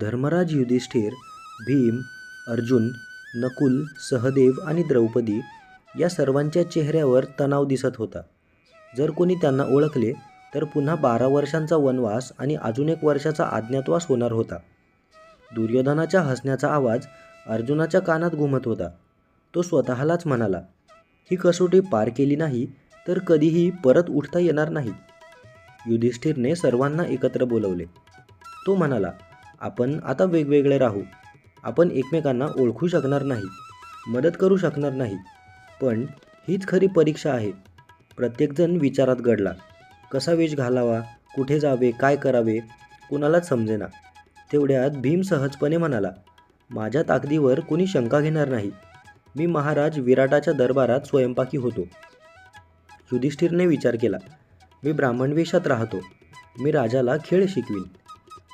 धर्मराज युधिष्ठिर भीम अर्जुन नकुल सहदेव आणि द्रौपदी या सर्वांच्या चेहऱ्यावर तणाव दिसत होता. जर कोणी त्यांना ओळखले तर पुन्हा बारा वर्षांचा वनवास आणि अजून एक वर्षाचा आज्ञातवास होणार होता. दुर्योधनाच्या हसण्याचा आवाज अर्जुनाच्या कानात घुमत होता. तो स्वतःलाच म्हणाला ही कसोटी पार केली नाही तर कधीही परत उठता येणार नाही. युधिष्ठिरने सर्वांना एकत्र बोलवले. तो म्हणाला आपण आता वेगवेगळे राहू. आपण एकमेकांना ओळखू शकणार नाही मदत करू शकणार नाही पण हीच खरी परीक्षा आहे. प्रत्येकजण विचारात घडला कसा वेश घालावा कुठे जावे काय करावे कुणालाच समजेना. तेवढ्यात भीम सहजपणे म्हणाला माझ्या ताकदीवर कुणी शंका घेणार नाही. मी महाराज विराटाच्या दरबारात स्वयंपाकी होतो. युधिष्ठिरने विचार केला मी ब्राह्मण वेशात राहतो. मी राजाला खेळ शिकवीन.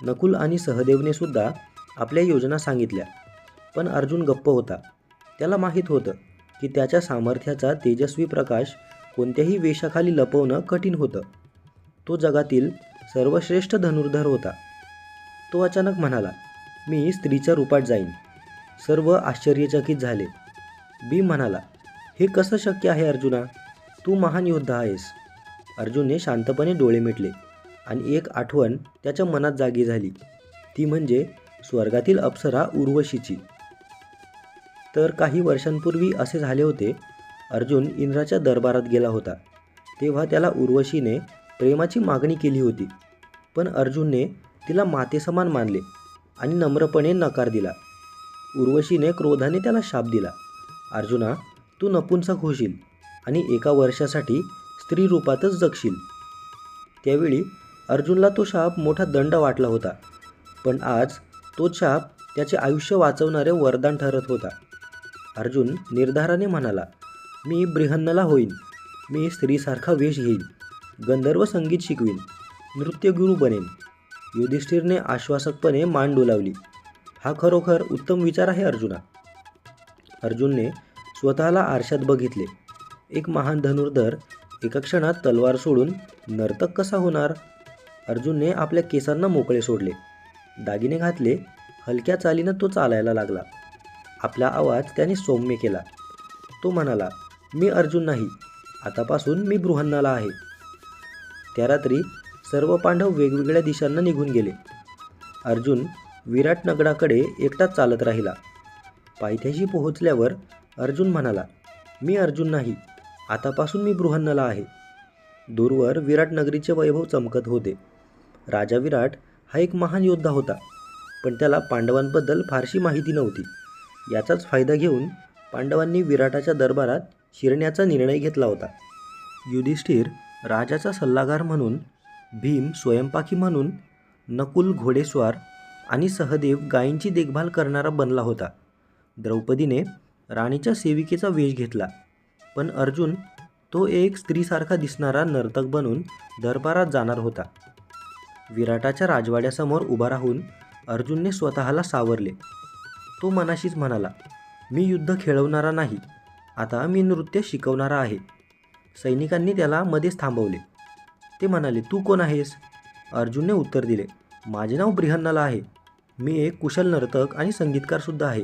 नकुल आणि सहदेवने सुद्धा आपल्या योजना सांगितल्या. पण अर्जुन गप्प होता. त्याला माहीत होतं की त्याच्या सामर्थ्याचा तेजस्वी प्रकाश कोणत्याही वेशाखाली लपवणं कठीण होतं. तो जगातील सर्वश्रेष्ठ धनुर्धर होता. तो अचानक म्हणाला मी स्त्रीच्या रूपात जाईन. सर्व आश्चर्यचकित झाले. भीम म्हणाला हे कसं शक्य आहे अर्जुना? तू महान योद्धा आहेस. अर्जुनने शांतपणे डोळे मिटले. आणि एक आठवण त्याच्या मनात जागी झाली. ती म्हणजे स्वर्गातील अप्सरा उर्वशीची. तर काही वर्षांपूर्वी असे झाले होते अर्जुन इंद्राच्या दरबारात गेला होता. तेव्हा त्याला उर्वशीने प्रेमाची मागणी केली होती. पण अर्जुनने तिला मातेसमान मानले आणि नम्रपणे नकार दिला. उर्वशीने क्रोधाने त्याला शाप दिला. अर्जुना तू नपुंसक होशील आणि एका वर्षासाठी स्त्री रूपातच जगशील त्यावेळी अर्जुनला तो शाप मोठा दंड वाटला होता. पण आज तो शाप त्याचे आयुष्य वाचवणारे वरदान ठरत होता. अर्जुन निर्धाराने म्हणाला मी ब्रिहन्नला होईन. मी स्त्रीसारखा वेश घेईन. गंधर्व संगीत शिकवीन. नृत्यगुरू बनेन. युधिष्ठिरने आश्वासकपणे मान डोलावली. हा खरोखर उत्तम विचार आहे अर्जुना. अर्जुनने स्वतःला आरशात बघितले. एक महान धनुर्धर एका क्षणात तलवार सोडून नर्तक कसा होणार? अर्जुनने आपल्या केसांना मोकळे सोडले. दागिने घातले हलक्या चालीनं तो चालायला लागला. आपला आवाज त्याने सौम्य केला. तो म्हणाला मी अर्जुन नाही आतापासून मी बृहन्नाला आहे. त्या रात्री सर्व पांडव वेगवेगळ्या दिशांना निघून गेले. अर्जुन विराट नगराकडे एकटाच चालत राहिला. पायथ्याशी पोहोचल्यावर अर्जुन म्हणाला मी अर्जुन नाही आतापासून मी बृहन्नला आहे. दूरवर विराट नगरीचे वैभव चमकत होते. राजा विराट हा एक महान योद्धा होता पण त्याला पांडवांबद्दल फारशी माहिती नव्हती. याचाच फायदा घेऊन पांडवांनी विराटाच्या दरबारात शिरण्याचा निर्णय घेतला होता. युधिष्ठिर राजाचा सल्लागार म्हणून भीम स्वयंपाकी म्हणून नकुल घोडेस्वार आणि सहदेव गायींची देखभाल करणारा बनला होता. द्रौपदीने राणीच्या सेविकेचा वेश घेतला पण अर्जुन तो एक स्त्रीसारखा दिसणारा नर्तक बनून दरबारात जाणार होता. विराटाच्या राजवाड्यासमोर उभा राहून अर्जुनने स्वतःला सावरले. तो मनाशीच म्हणाला मी युद्ध खेळवणारा नाही आता मी नृत्य शिकवणारा आहे. सैनिकांनी त्याला मध्येच थांबवले. ते म्हणाले तू कोण आहेस? अर्जुनने उत्तर दिले माझे नाव ब्रिहन्नाला आहे. मी एक कुशल नर्तक आणि संगीतकारसुद्धा आहे.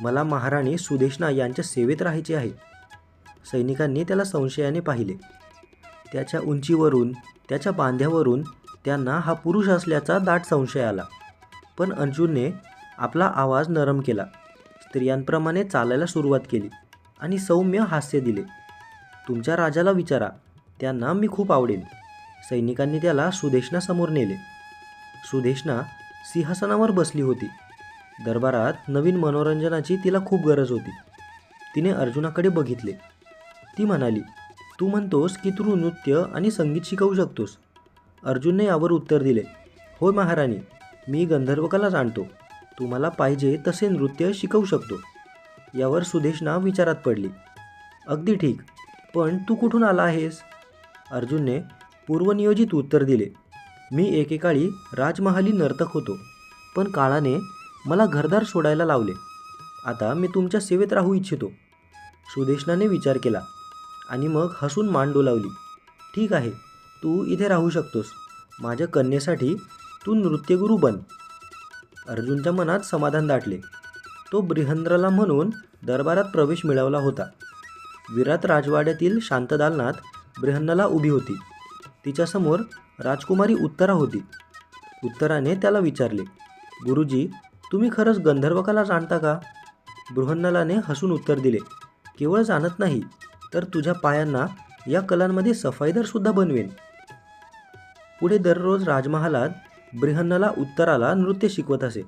मला महाराणी सुदेशना यांच्या सेवेत राहायचे आहे. सैनिकांनी त्याला संशयाने पाहिले. त्याच्या उंचीवरून त्याच्या बांध्यावरून त्यांना हा पुरुष असल्याचा दाट संशय आला. पण अर्जुनने आपला आवाज नरम केला. स्त्रियांप्रमाणे चालायला सुरुवात केली आणि सौम्य हास्य दिले. तुमच्या राजाला विचारा. त्यांना मी खूप आवडेन. सैनिकांनी त्याला सुदेशनासमोर नेले. सुदेशना सिंहासनावर बसली होती. दरबारात नवीन मनोरंजनाची तिला खूप गरज होती. तिने अर्जुनाकडे बघितले. ती म्हणाली तू म्हणतोस की तू नृत्य आणि संगीत शिकवू शकतोस. अर्जुनने यावर उत्तर दिले होय महाराणी मी गंधर्वकला जाणतो तुम्हाला पाहिजे तसे नृत्य शिकवू शकतो. यावर सुदेशना विचारात पडली अगदी ठीक पण तू कुठून आला आहेस? अर्जुनने पूर्वनियोजित उत्तर दिले मी एकेकाळी राजमहाली नर्तक होतो पण काळाने मला घरदार सोडायला लावले. आता मी तुमच्या सेवेत राहू इच्छितो. सुदेशनाने विचार केला आणि मग हसून मान डोलावली ठीक आहे तू इथे राहू शकतोस. माझ्या कन्येसाठी तू नृत्यगुरू बन. अर्जुनच्या मनात समाधान दाटले. तो ब्रिहंद्रला म्हणून दरबारात प्रवेश मिळवला होता. विराट राजवाड्यातील शांतदालनात ब्रिहन्नला उभी होती. तिच्यासमोर राजकुमारी उत्तरा होती. उत्तराने त्याला विचारले गुरुजी तुम्ही खरंच गंधर्वकाला जाणता का? बृहन्नलाने हसून उत्तर दिले केवळ जाणत नाही तर तुझ्या पायांना या कलांमध्ये सफाईदारसुद्धा बनवेन. पुढे दररोज राजमहालात ब्रिहन्नला उत्तराला नृत्य शिकवत असे.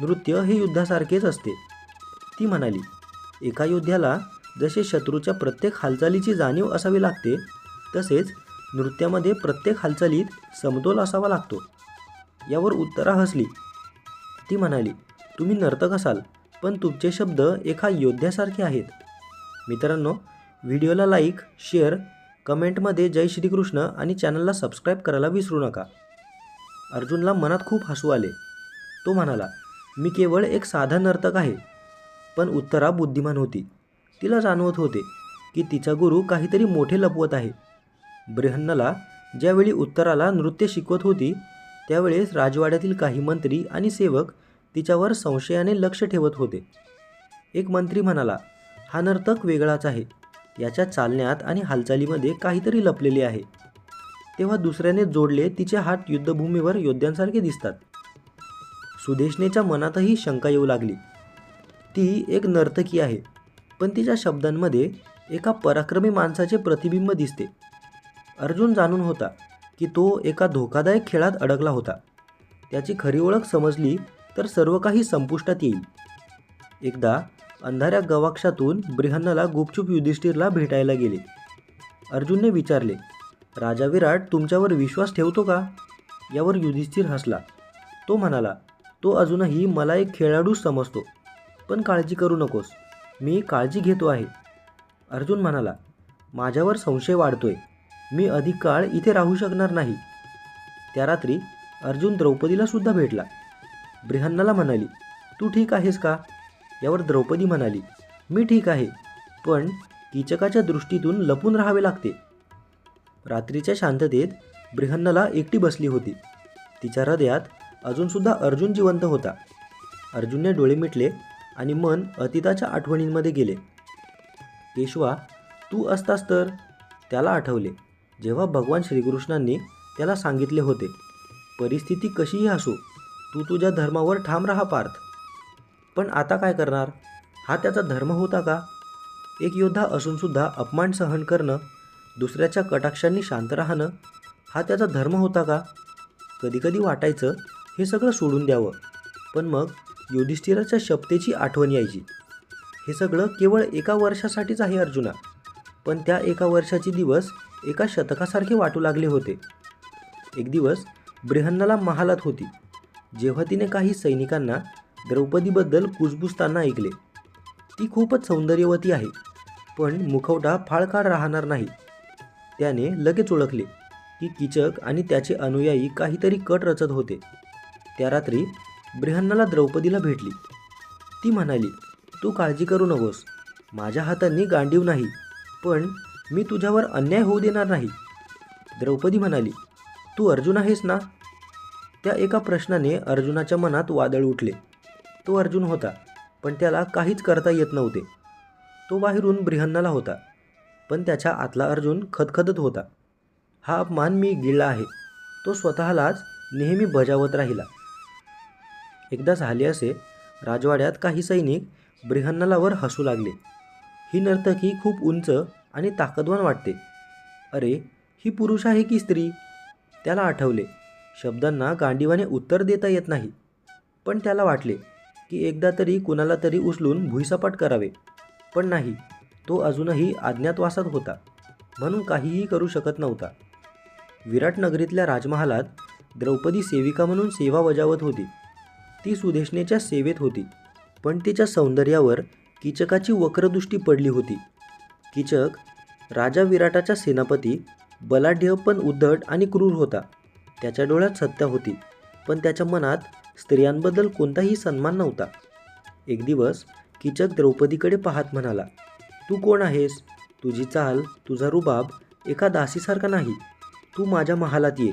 नृत्य हे युद्धासारखेच असते. ती म्हणाली एका योद्ध्याला जसे शत्रूच्या प्रत्येक हालचालीची जाणीव असावी लागते तसेच नृत्यामध्ये प्रत्येक हालचालीत समतोल असावा लागतो. यावर उत्तरा हसली. ती म्हणाली तुम्ही नर्तक असाल पण तुमचे शब्द एका योद्ध्यासारखे आहेत. मित्रांनो व्हिडिओला लाईक शेअर कमेंटमध्ये जय श्रीकृष्ण आणि चॅनलला सबस्क्राईब करायला विसरू नका. अर्जुनला मनात खूप हसू आले. तो म्हणाला मी केवळ एक साधा नर्तक आहे. पण उत्तरा बुद्धिमान होती. तिला जाणवत होते की तिचा गुरु काहीतरी मोठे लपवत आहे. ब्रिहन्नला ज्यावेळी उत्तराला नृत्य शिकवत होती त्यावेळेस राजवाड्यातील काही मंत्री आणि सेवक तिच्यावर संशयाने लक्ष ठेवत होते. एक मंत्री म्हणाला हा नर्तक वेगळाच आहे. याच्या चालण्यात आणि हालचालीमध्ये काहीतरी लपलेले आहे. तेव्हा दुसऱ्याने जोडले तिचे हात युद्धभूमीवर योद्ध्यांसारखे दिसतात. सुदेशनेच्या मनातही शंका येऊ लागली. ती एक नर्तकी आहे पण तिच्या शब्दांमध्ये एका पराक्रमी माणसाचे प्रतिबिंब दिसते. अर्जुन जाणून होता की तो एका धोकादायक खेळात अडकला होता. त्याची खरी ओळख समजली तर सर्व काही संपुष्टात येईल. एकदा अंधाऱ्या गवाक्षातून ब्रिहन्नला गुपचूप युधिष्ठिरला भेटायला गेले. अर्जुनने विचारले राजा विराट तुमच्यावर विश्वास ठेवतो का? यावर युधिष्ठिर हसला. तो म्हणाला तो अजूनही मला एक खेळाडूच समजतो पण काळजी करू नकोस. मी काळजी घेतो आहे. अर्जुन म्हणाला माझ्यावर संशय वाढतोय. मी अधिक काळ इथे राहू शकणार नाही. त्या रात्री अर्जुन द्रौपदीला सुद्धा भेटला. ब्रिहन्नाला म्हणाली तू ठीक आहेस का? यावर द्रौपदी म्हणाली मी ठीक आहे पण कीचकाच्या दृष्टीतून लपून राहावे लागते. रात्रीच्या शांततेत ब्रिहन्नला एकटी बसली होती. तिच्या हृदयात अजूनसुद्धा अर्जुन जिवंत होता. अर्जुनने डोळे मिटले आणि मन अतीताच्या आठवणींमध्ये गेले. केशवा तू असतास तर? त्याला आठवले. जेव्हा भगवान श्रीकृष्णांनी त्याला सांगितले होते परिस्थिती कशीही असो तू तुझ्या धर्मावर ठाम राहा पार्थ. पण आता काय करणार? हा त्याचा धर्म होता का? एक योद्धा असूनसुद्धा अपमान सहन करणं दुसऱ्याच्या कटाक्षांनी शांत राहणं हा त्याचा धर्म होता का? कधीकधी वाटायचं हे सगळं सोडून द्यावं. पण मग युधिष्ठिराच्या शपतेची आठवण यायची. हे सगळं केवळ एका वर्षासाठीच आहे अर्जुना. पण त्या एका वर्षाचे दिवस एका शतकासारखे वाटू लागले होते. एक दिवस ब्रिहन्नाला महालात होती. जेव्हा तिने काही सैनिकांना द्रौपदीबद्दल कुजबुजताना ऐकले. ती खूपच सौंदर्यवती आहे पण मुखवटा फाळकाळ राहणार नाही. त्याने लगेच ओळखले की किचक आणि त्याचे अनुयायी काहीतरी कट रचत होते. त्या रात्री ब्रिहन्नाला द्रौपदीला भेटली. ती म्हणाली तू काळजी करू नकोस. माझ्या हातांनी गांडीव नाही पण मी तुझ्यावर अन्याय होऊ देणार नाही. द्रौपदी म्हणाली तू अर्जुन आहेस ना? त्या एका प्रश्नाने अर्जुनाच्या मनात वादळ उठले. तो अर्जुन होता पण त्याला काहीच करता येत नव्हते. तो बाहेरून ब्रिहन्नाला होता पण त्याच्या आतला अर्जुन खदखदत होता. हा अपमान मी गिळला आहे. तो स्वतःलाच नेहमी बजावत राहिला. एकदा झाले असे राजवाड्यात काही सैनिक ब्रिहन्नालावर हसू लागले. ही नर्तकी खूप उंच आणि ताकदवान वाटते. अरे ही पुरुष आहे की स्त्री? त्याला आठवले. शब्दांना गांडीवाने उत्तर देता येत नाही पण त्याला वाटले. की एकदा तरी कुणाला तरी उचलून भुईसपाट करावे. पण नाही तो अजूनही अज्ञातवासात होता. म्हणून काहीही करू शकत नव्हता. विराटनगरीतल्या राजमहालात द्रौपदी सेविका म्हणून सेवा बजावत होती. ती सुदेशनेच्या सेवेत होती. पण तिच्या सौंदर्यावर किचकाची वक्रदृष्टी पडली होती. किचक राजा विराटाचा सेनापती बलाढ्य पण उद्धट आणि क्रूर होता. त्याच्या डोळ्यात सत्ता होती. पण त्याच्या मनात स्त्रियांबद्दल कोणताही सन्मान नव्हता. एक दिवस कीचक द्रौपदीकडे पाहत म्हणाला तू कोण आहेस? तुझी चाल तुझा रुबाब एका दासीसारखा नाही. तू माझ्या महालात ये.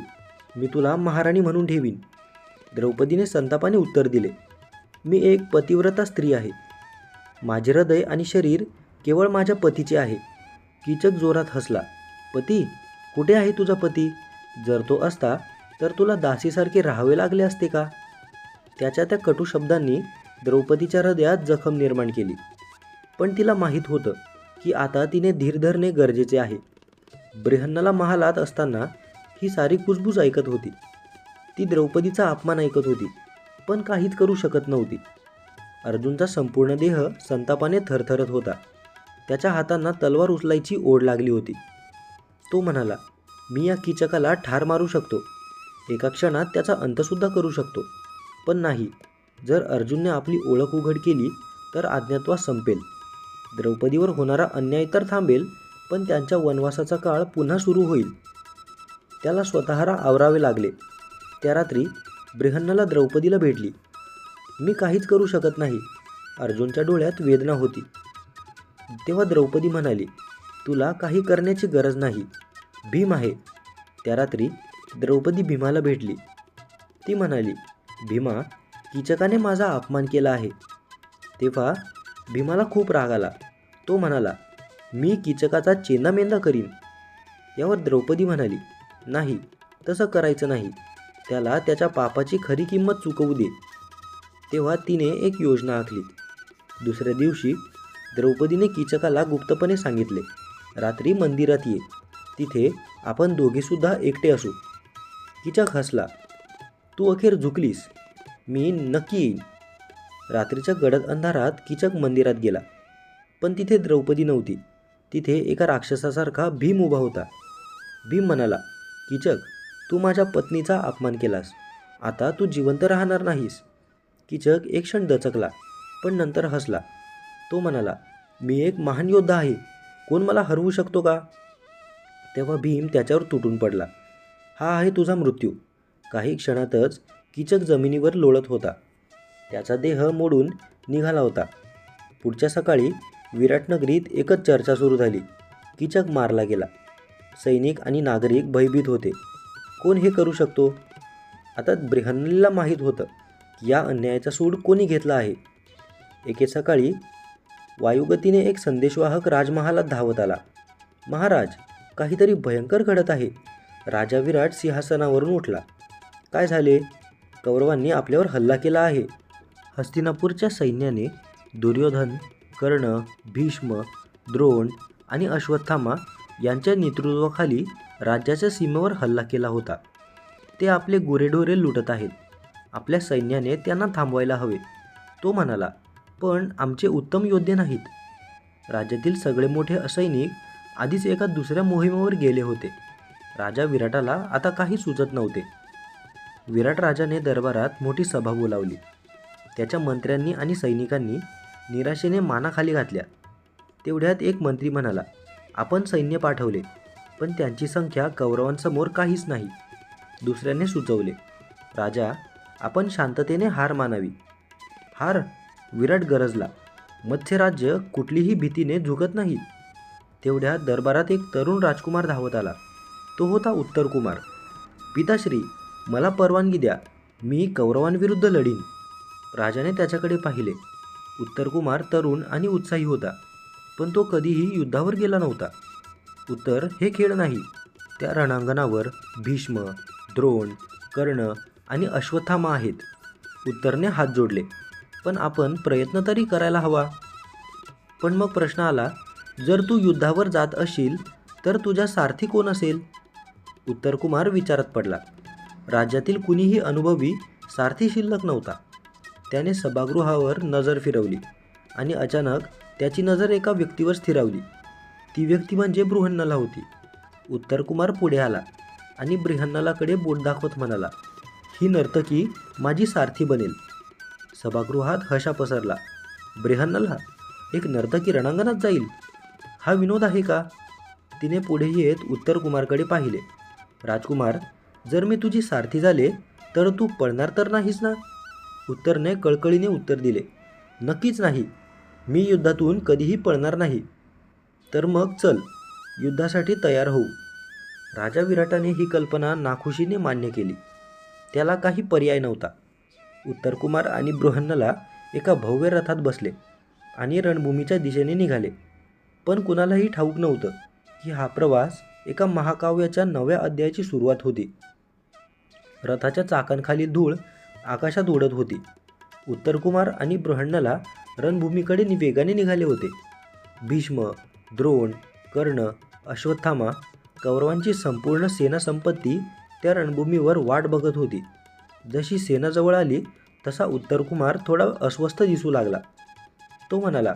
मी तुला महाराणी म्हणून ठेवीन. द्रौपदीने संतापाने उत्तर दिले मी एक पतिव्रता स्त्री आहे. माझे हृदय आणि शरीर केवळ माझ्या पतीचे आहे. किचक जोरात हसला पती कुठे आहे तुझा पती? जर तो असता तर तुला दासीसारखे राहावे लागले असते का? त्याच्या त्या कटू शब्दांनी द्रौपदीच्या हृदयात जखम निर्माण केली. पण तिला माहीत होतं की आता तिने धीर धरणे गरजेचे आहे. ब्रिहन्नाला महालात असताना ही सारी कुजबूज ऐकत होती. ती द्रौपदीचा अपमान ऐकत होती पण काहीच करू शकत नव्हती. अर्जुनचा संपूर्ण देह संतापाने थरथरत होता. त्याच्या हातांना तलवार उचलायची ओढ लागली होती. तो म्हणाला मी या किचकाला ठार मारू शकतो. एका क्षणात त्याचा अंतसुद्धा करू शकतो. पण नाही. जर अर्जुनने आपली ओळख उघड केली तर अज्ञातवास संपेल. द्रौपदीवर होणारा अन्याय तर थांबेल पण त्यांच्या वनवासाचा काळ पुन्हा सुरू होईल. त्याला स्वतःला आवरावे लागले. त्या रात्री ब्रिहन्नला द्रौपदीला भेटली. मी काहीच करू शकत नाही. अर्जुनच्या डोळ्यात वेदना होती. तेव्हा द्रौपदी म्हणाली तुला काही करण्याची गरज नाही. भीम आहे. त्या रात्री द्रौपदी भीमाला भेटली. ती म्हणाली भीमा कीचकाने माझा अपमान केला आहे. तेव्हा भीमाला खूप राग आला. तो म्हणाला मी कीचकाचा चेंदामेंदा करीन. यावर द्रौपदी म्हणाली नाही तसं करायचं नाही. त्याला त्याच्या पापाची खरी किंमत चुकवू दे. तेव्हा तिने एक योजना आखली. दुसऱ्या दिवशी द्रौपदीने कीचकाला गुप्तपणे सांगितले रात्री मंदिरात ये. तिथे आपण दोघेसुद्धा एकटे असू. कीचक हसला. तू अखेर झुकलीस. मी नक्की येईन. रात्रीच्या गडद अंधारात किचक मंदिरात गेला. पण तिथे द्रौपदी नव्हती. तिथे एका राक्षसासारखा भीम उभा होता. भीम म्हणाला किचक तू माझ्या पत्नीचा अपमान केलास. आता तू जिवंत राहणार नाहीस. किचक एक क्षण दचकला पण नंतर हसला. तो म्हणाला मी एक महान योद्धा आहे. कोण मला हरवू शकतो का? तेव्हा भीम त्याच्यावर तुटून पडला. हा आहे तुझा मृत्यू. काही क्षणातच किचक जमिनीवर लोळत होता. त्याचा देह मोडून निघाला होता. पुढच्या सकाळी विराटनगरीत एकच चर्चा सुरू झाली. किचक मारला गेला. सैनिक आणि नागरिक भयभीत होते. कोण हे करू शकतो? आता ब्रिहन्नला माहीत होतं की या अन्यायाचा सूड कोणी घेतला आहे. एके सकाळी वायुगतीने एक संदेशवाहक राजमहालात धावत आला. महाराज काहीतरी भयंकर घडत आहे. राजा विराट सिंहासनावरून उठला. काय झाले? कौरवांनी आपल्यावर हल्ला केला आहे. हस्तिनापूरच्या सैन्याने दुर्योधन कर्ण भीष्म द्रोण आणि अश्वत्थामा यांच्या नेतृत्वाखाली राज्याच्या सीमेवर हल्ला केला होता. ते आपले गुरेढोरे लुटत आहेत. आपल्या सैन्याने त्यांना थांबवायला हवे. तो म्हणाला पण आमचे उत्तम योद्धे नाहीत. राज्यातील सगळे मोठे असैनिक आधीच एका दुसऱ्या मोहिमेवर गेले होते. राजा विराटाला आता काही सुचत नव्हते. विराट राजाने दरबारात मोठी सभा बोलावली. त्याच्या मंत्र्यांनी आणि सैनिकांनी निराशेने मानाखाली घातल्या. तेवढ्यात एक मंत्री म्हणाला आपण सैन्य पाठवले पण त्यांची संख्या कौरवांसमोर काहीच नाही. दुसऱ्याने सुचवले राजा आपण शांततेने हार मानावी. हार विराट गरजला. मत्स्यराज्य कुठलीही भीतीने झुकत नाही. तेवढ्यात दरबारात एक तरुण राजकुमार धावत आला. तो होता उत्तरकुमार. पिताश्री मला परवानगी द्या. मी कौरवांविरुद्ध लढीन. राजाने त्याच्याकडे पाहिले. उत्तरकुमार तरुण आणि उत्साही होता पण तो कधीही युद्धावर गेला नव्हता. उत्तर हे खेळ नाही. त्या रणांगणावर भीष्म द्रोण कर्ण आणि अश्वत्थामा आहेत. उत्तरने हात जोडले पण आपण प्रयत्न तरी करायला हवा. पण मग प्रश्न आला जर तू युद्धावर जात असशील तर तुझ्या सारथी कोण असेल? उत्तरकुमार विचारात पडला राज्यातील कुणीही अनुभवी सारथी शिल्लक नव्हता. त्याने सभागृहावर नजर फिरवली आणि अचानक त्याची नजर एका व्यक्तीवर स्थिरावली. ती व्यक्ती म्हणजे बृहन्नला होती. उत्तरकुमार पुढे आला आणि बृहन्नलाकडे बोट दाखवत म्हणाला ही नर्तकी माझी सारथी बनेल. सभागृहात हशा पसरला. ब्रिहन्नला एक नर्तकी रणांगणात जाईल? हा विनोद आहे का? तिने पुढे येत उत्तर कुमारकडे पाहिले. राजकुमार जर मी तुझी सारथी झाले तर तू पळणार तर नाहीस ना? उत्तरने कळकळीने उत्तर दिले. नक्कीच नाही. मी युद्धातून कधीही पळणार नाही. तर मग चल युद्धासाठी तयार होऊ. राजा विराटाने ही कल्पना नाखुशीने मान्य केली. त्याला काही पर्याय नव्हता. उत्तरकुमार आणि बृहन्नला एका भव्य रथात बसले आणि रणभूमीच्या दिशेने निघाले. पण कुणालाही ठाऊक नव्हतं की हा प्रवास एका महाकाव्याच्या नव्या अध्यायाची सुरुवात होती. रथाच्या चाकांखाली धूळ आकाशात उडत होती. उत्तरकुमार आणि बृहन्नला रणभूमीकडे वेगाने निघाले होते. भीष्म द्रोण कर्ण अश्वत्थामा कौरवांची संपूर्ण सेना संपत्ती त्या रणभूमीवर वाट बघत होती. जशी सेना जवळ आली तसा उत्तरकुमार थोडा अस्वस्थ दिसू लागला. तो म्हणाला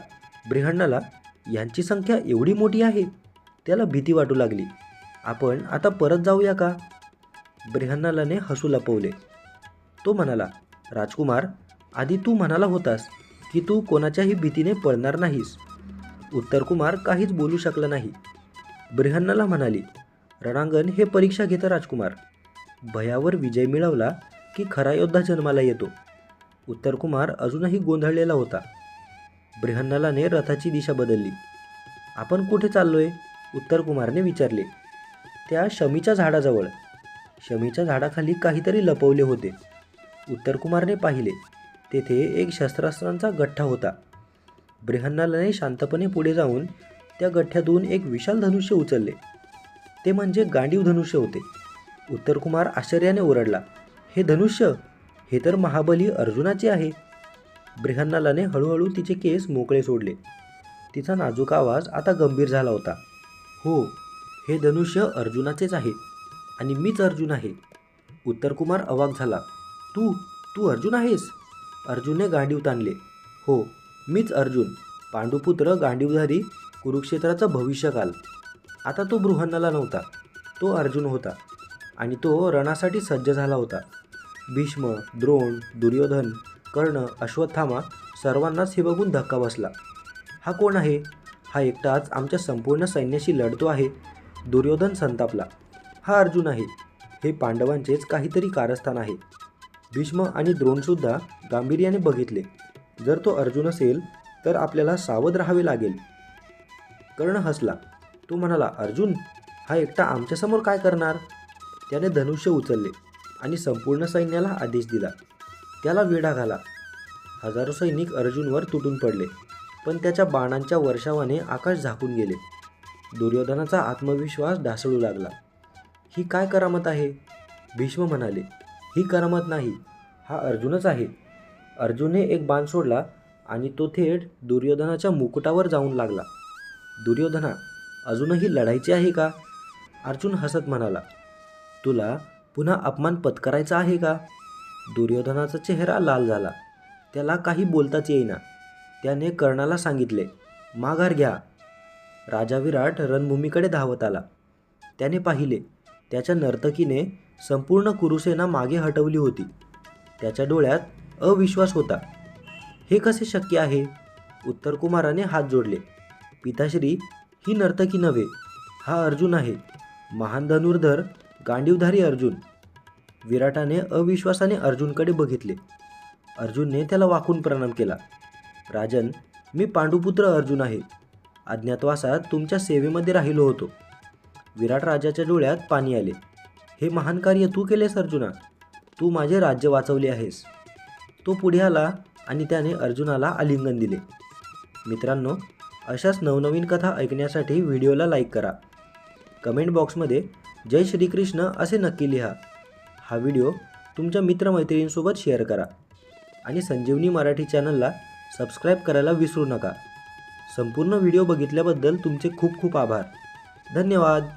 ब्रिहण्णाला यांची संख्या एवढी मोठी आहे? त्याला भीती वाटू लागली. आपण आता परत जाऊया का? ब्रिहन्नालाने हसू लपवले. तो म्हणाला राजकुमार आधी तू म्हणाला होतास की तू कोणाच्याही भीतीने पळणार नाहीस. उत्तरकुमार काहीच बोलू शकला नाही. ब्रिहन्नाला म्हणाली रणांगण हे परीक्षा घेतं राजकुमार. भयावर विजय मिळवला की खरा योद्धा जन्माला येतो. उत्तरकुमार अजूनही गोंधळलेला होता. ब्रिहन्नालाने रथाची दिशा बदलली. आपण कुठे चाललोय? उत्तरकुमारने विचारले. त्या शमीच्या झाडाजवळ. शमीच्या झाडाखाली काहीतरी लपवले होते. उत्तरकुमारने पाहिले तेथे एक शस्त्रास्त्रांचा गठ्ठा होता. ब्रिहन्नालाने शांतपणे पुढे जाऊन त्या गठ्ठ्यातून एक विशाल धनुष्य उचलले. ते म्हणजे गांडीव धनुष्य होते. उत्तरकुमार आश्चर्याने ओरडला हे धनुष्य? हे तर महाबली अर्जुनाचे आहे. ब्रिहन्नालाने हळूहळू तिचे केस मोकळे सोडले. तिचा नाजूक आवाज आता गंभीर झाला होता. हो हे धनुष्य अर्जुनाचेच आहे. आणि मीच अर्जुन आहे. उत्तरकुमार अवाक झाला. तू तू अर्जुन आहेस? अर्जुनने गांडीव ताणले. हो मीच अर्जुन. पांडुपुत्र गांडीवधारी कुरुक्षेत्राचा भविष्यकाल. आता तो बृहन्नाला नव्हता. तो अर्जुन होता. आणि तो रणासाठी सज्ज झाला होता. भीष्म द्रोण दुर्योधन कर्ण अश्वत्थामा सर्वांनाच हे बघून धक्का बसला. हा कोण आहे? हा एकटाच आमच्या संपूर्ण सैन्याशी लढतो आहे. दुर्योधन संतापला. हा अर्जुन आहे. हे पांडवांचेच काहीतरी कारस्थान आहे. भीष्म आणि द्रोणसुद्धा गांभीर्याने बघितले. जर तो अर्जुन असेल तर आपल्याला सावध राहावे लागेल. कर्ण हसला. तो म्हणाला अर्जुन हा एकटा आमच्यासमोर काय करणार? त्याने धनुष्य उचलले आणि संपूर्ण सैन्याला आदेश दिला. त्याला वेढा घाला. हजारो सैनिक अर्जुनवर तुटून पडले पण त्याच्या बाणांच्या वर्षावाने आकाश झाकून गेले. दुर्योधनाचा आत्मविश्वास ढासळू लागला. ही काय करामत आहे? भीष्म म्हणाले ही करामत नाही हा अर्जुनच आहे. अर्जुनने एक बाण सोडला आणि तो थेट दुर्योधनाच्या मुकुटावर जाऊन लागला. दुर्योधना अजूनही लढायची आहे का? अर्जुन हसत म्हणाला तुला पुन्हा अपमान पत्करायचा आहे का? दुर्योधनाचा चेहरा लाल झाला. त्याला काही बोलताच येईना. त्याने कर्णाला सांगितले माघार घ्या. राजा विराट रणभूमीकडे धावत आला. त्याने पाहिले त्याच्या नर्तकीने संपूर्ण कुरुसेना मागे हटवली होती. त्याच्या डोळ्यात अविश्वास होता. हे कसे शक्य आहे? उत्तरकुमाराने हात जोडले. पिताश्री ही नर्तकी नव्हे हा अर्जुन आहे. महान धनुर्धर गांडीवधारी अर्जुन. विराटाने अविश्वासाने अर्जुनकडे बघितले. अर्जुनने त्याला वाकून प्रणाम केला. राजन मी पांडुपुत्र अर्जुन आहे. अज्ञातवासात तुमच्या सेवेमध्ये राहिलो होतो. विराट राजाच्या डोळ्यात पाणी आले. हे महान कार्य तू केलेस अर्जुना. तू माझे राज्य वाचवले आहेस. तो पुढे आला आणि त्याने अर्जुनाला आलिंगन दिले. मित्रांनो अशाच नवनवीन कथा ऐकण्यासाठी व्हिडिओला लाईक करा. कमेंट बॉक्समध्ये जय श्रीकृष्ण असे नक्की लिहा. हा व्हिडिओ तुमच्या मित्रमैत्रिणींसोबत शेअर करा. आणि संजीवनी मराठी चॅनलला सबस्क्राईब करायला विसरू नका. संपूर्ण व्हिडिओ बघितल्याबद्दल तुमचे खूप खूप आभार. धन्यवाद.